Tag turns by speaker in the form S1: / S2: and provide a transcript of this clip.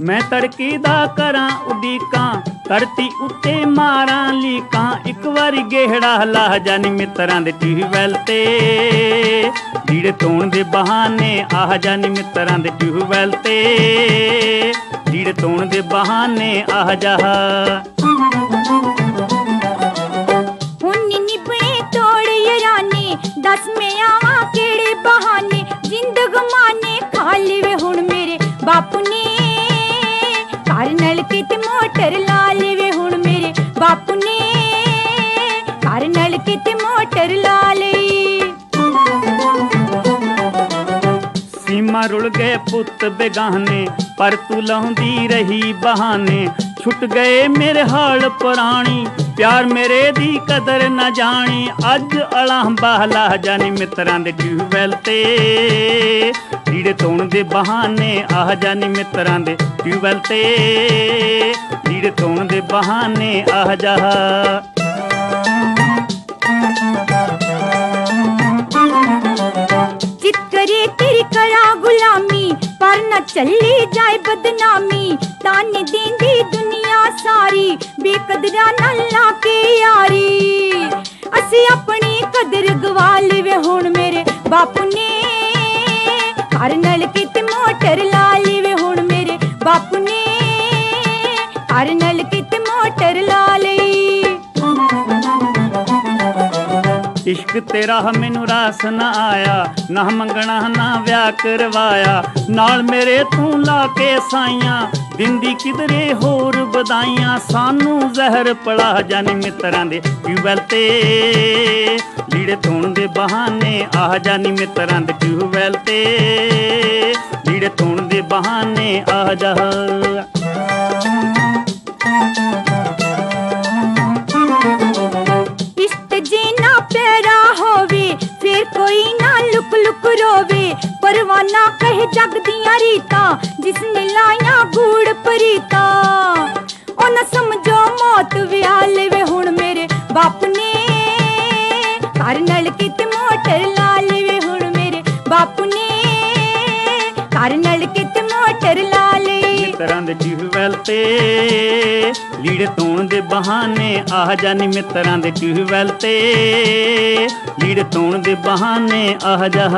S1: ਮੈਂ ਤੜਕੀ ਦਾ ਕਰਾਂ ਉਡੀਕਾਂ ਧਰਤੀ ਉੱਤੇ ਮਾਰਾਂ ਲੀਕਾਂ, ਇੱਕ ਵਾਰੀ ਗੇਹੜਾ ਲਾ ਜਾਨੀ ਮਿੱਤਰਾਂ ਦੇ ਟਿਊਬਵੈਲ ਤੇ। ਢੀੜੇ ਤੋਣ ਦੇ ਬਹਾਨੇ ਆਹ ਜਾਨੀ ਮਿੱਤਰਾਂ ਦੇ ਟਿਊਬਵੈਲ ਤੇ। ਢੀੜੇ ਤੋਣ ਦੇ ਬਹਾਨੇ ਆਹ ਜਾ।
S2: ਦੱਸ ਮੈਂ ਆਵਾਂ ਕਿਹੜੇ ਬਹਾਨੇ? ਜ਼ਿੰਦਗ ਮਾਨੇ ਖਾ ਲਵੇ ਹੁਣ ਮੇਰੇ ਬਾਪੂ ਨੇ। ਘਰ ਤੇ ਮੋਟਰ ਲਾ ਲਵੇ ਹੁਣ ਮੇਰੇ ਬਾਪੂ ਨੇ। ਘਰ ਨਲ ਕਿਤੇ ਮੋਟਰ ਲਾ ਲਈ।
S1: ਸੀਮਾ ਰੁਲ ਗਏ ਪੁੱਤ ਬੇਗਾਨੇ, ਪਰ ਤੂੰ ਲਾਉਂਦੀ ਰਹੀ ਬਹਾਨੇ। ਛੁੱਟ ਗਏ ਮੇਰੇ ਹਾਲ ਪੁਰਾਣੀ, ਪਿਆਰ ਮੇਰੇ ਦੀ ਕਦਰ ਨਾ ਜਾਣੀ। ਅੱਜ ਅਲਾਂ ਬਾਹਲਾ ਜਾਣੀ ਮਿੱਤਰਾਂ ਦੇ ਟਿਊਬਵੈਲ ਤੇ। ਢੀੜੇ ਤੋਣ ਦੇ ਬਹਾਨੇ ਆਹ ਜਾਣੀ ਮਿੱਤਰਾਂ ਦੇ ਟਿਊਬਵੈਲ ਤੇ ਢੀੜੇ ਧੋਣ ਦੇ ਬਹਾਨੇ ਆਹ ਜਾ
S2: चित करे तेरी करा गुलामी पर न चली जाए बदनामी ताने देंदी दुनिया सारी बेकदरा न लाके यारी ਅਸੀਂ ਆਪਣੀ ਕਦਰ ਗਵਾ ਲਵੇ ਹੁਣ ਮੇਰੇ ਬਾਪੂ ਨੇ ਘਰ ਨਲ ਕਿਤੇ ਮੋਟਰ ਘਰ ਨਲ ਕਿਤੇ ਮੋਟਰ ਲਾ ਲਈ।
S1: ਇਸ਼ਕ ਤੇਰਾ ਮੈਨੂੰ ਰਾਸ ਨਾ ਆਇਆ, ਨਾ ਮੰਗਣਾ, ਨਾ ਵਿਆਹ ਕਰਵਾਇਆ। ਨਾਲ ਮੇਰੇ ਤੂੰ ਲਾ ਕੇ ਸਾਈਆਂ ਦਿੰਦੀ ਕਿਧਰੇ ਹੋਰ ਬਦਾਈਆਂ ਸਾਨੂੰ ਜ਼ਹਿਰ ਪੜਾ ਜਾਨੀ ਮਿੱਤਰਾਂ ਦੇ ਟਿਊਬਵੈਲ ਤੇ। ਲੀੜੇ ਧੋਣ ਦੇ ਬਹਾਨੇ ਆਹ ਜਾਨੀ ਮਿੱਤਰਾਂ ਦੇ ਟਿਊਬਵੈਲ ਤੇ। ਲੀੜੇ ਧੋਣ ਦੇ ਬਹਾਨੇ ਆ ਜਾ
S2: ਇਸ਼ਕ ਜੇ ਨਾ ਪਿਆਰਾ ਹੋਵੇ ਫਿਰ ਕੋਈ ਨਾ ਲੁਕ ਲੁਕ ਰੋਵੇ ਪਰਵਾਨਾ ਕਹੇ ਜਗ ਦੀਆਂ ਰੀਤਾਂ ਜਿਸ ਨੇ ਲਾਈਆਂ ਗੂੜ ਪਰੀਤਾ ਉਹ ਨਾ ਸਮਝੋ ਮੌਤ ਵਿਆਹ ਲਵੇ ਹੁਣ ਮੇਰੇ ਬਾਪ ਨੇ ਘਰ ਨਾਲ ਕਿਤੇ ਮੋਟਰ ਲਾ ਲਵੇ ਹੁਣ ਮੇਰੇ ਬਾਪ ਨੇ ਘਰ ਨਾਲ ਕਿਤੇ ਮੋਟਰ ਲਾ ਲਈ
S1: ਮਿੱਤਰਾਂ ਦੇ ਟਿਊਬਵੈਲ ਤੇ। ਲੀੜੇ ਧੋਣ ਦੇ ਬਹਾਨੇ ਆਹ ਜਾਨੀ ਮਿੱਤਰਾਂ ਦੇ ਟਿਊਬਵੈਲ ਤੇ। ਲੀੜੇ ਧੋਣ ਦੇ ਬਹਾਨੇ ਆਹ ਜਾ।